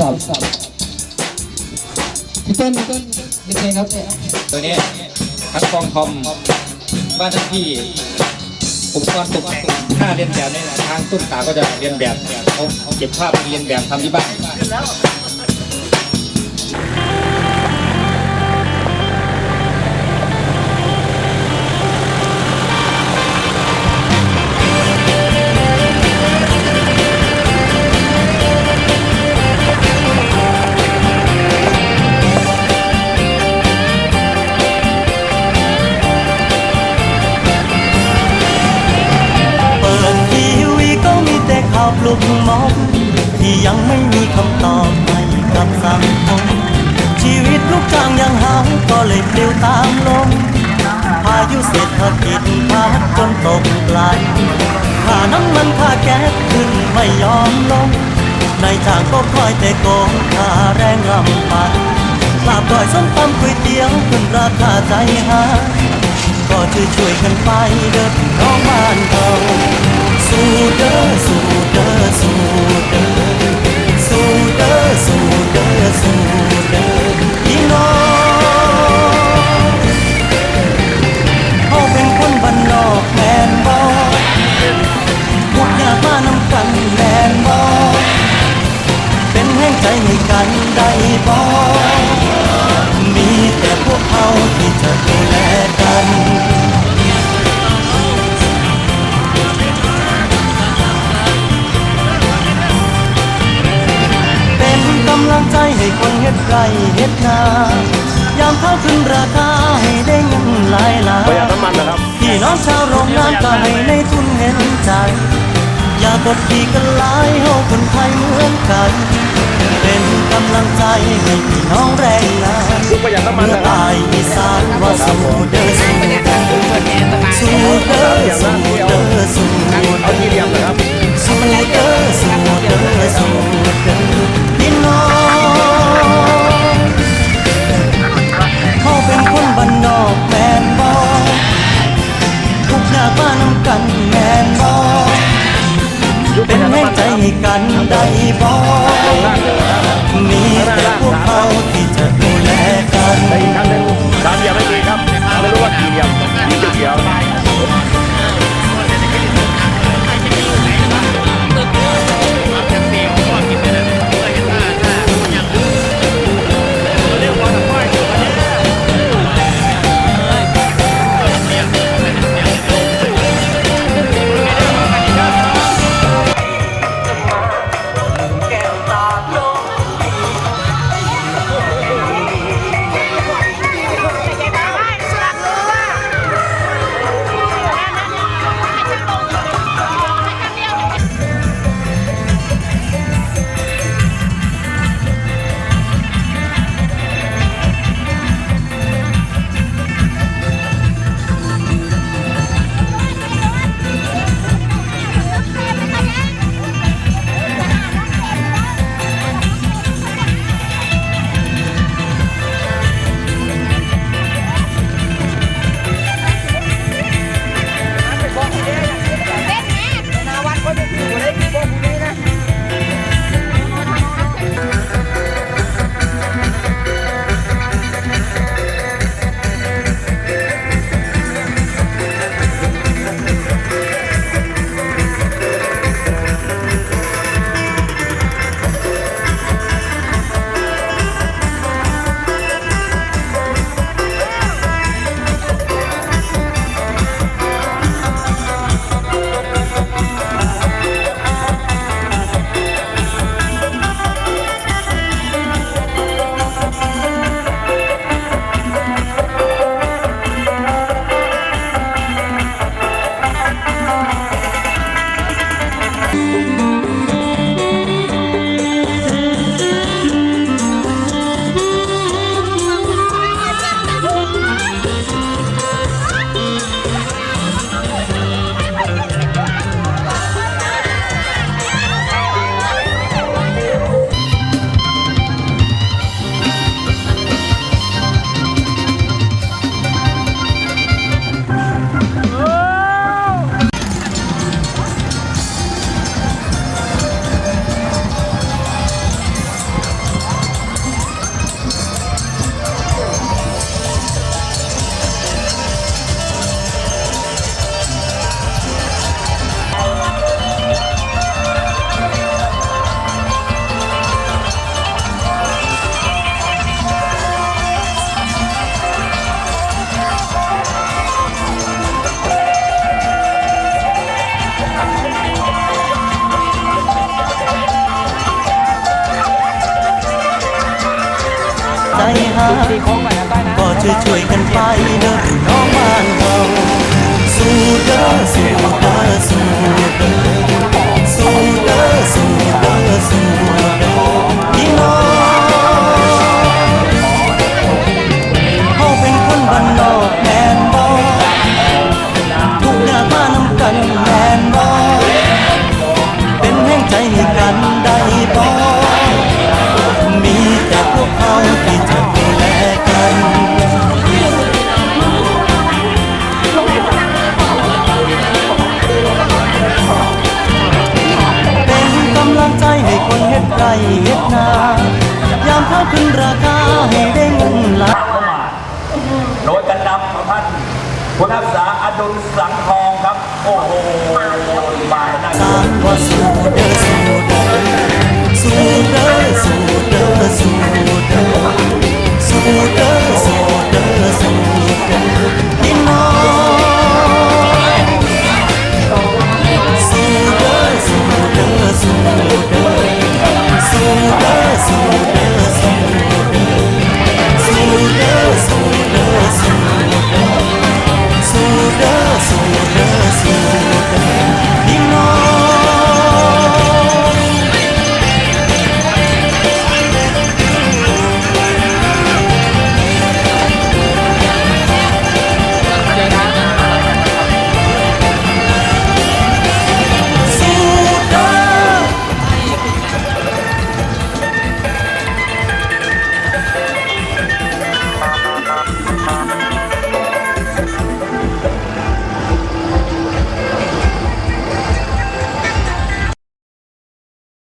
ศัพท์พี่เต้นพี่เต้นเป็นไงครับเนี่ยตัวนี้ทั้งกองทอมบ้านทั้งที่อุปกรณ์ตกแต่งถ้าเรียนแบบในทางต้นตาก็จะเรียนแบบเขาเก็บภาพเรียนแบบทำที่บ้าน ลุกมองที่ยังไม่มีคำตอบให้กับสังคมชีวิตลูกจ้างยังหาก็เลยปลิวตามลมพายุเศรษฐกิจพัดจนตกไหลค่าน้ำมันค่าแก๊สขึ้นไม่ยอมลงนายจ้างก็คอยแต่โกงค่าแรงลำพันลาบก้อยส้มตำก๋วยเตี๋ยวขึ้นราคาใจหายก็ช่วยช่วยกันไปเด้อน้องบ้านเราสู้เด้อสู้ เไรเฮ็ดนายามข้าวขึ้นราคาให้ได้เงินหลายล้านประหยัดน้ำมันนะครับพี่น้องชาวโรงงานก็ให้ในทุนเห็นใจ อย่ากดขี่กันหลายเฮาคนไทยเหมือนกัน เป็นกำลังใจให้พี่น้องแรงงานลูกประหยัดน้ำมันเมื่อนะครับตายอีสานว่าสู้เด้อสู้เด้อสู้เด้อสู้เด้อสู้เด้อ ก็ช่วยช่วยกันไปเด้อน้องบ้านเราสู้เด้อสู้เด้อ คุณทักษาอดุลสังทองครับ โอ้โหมานะครับ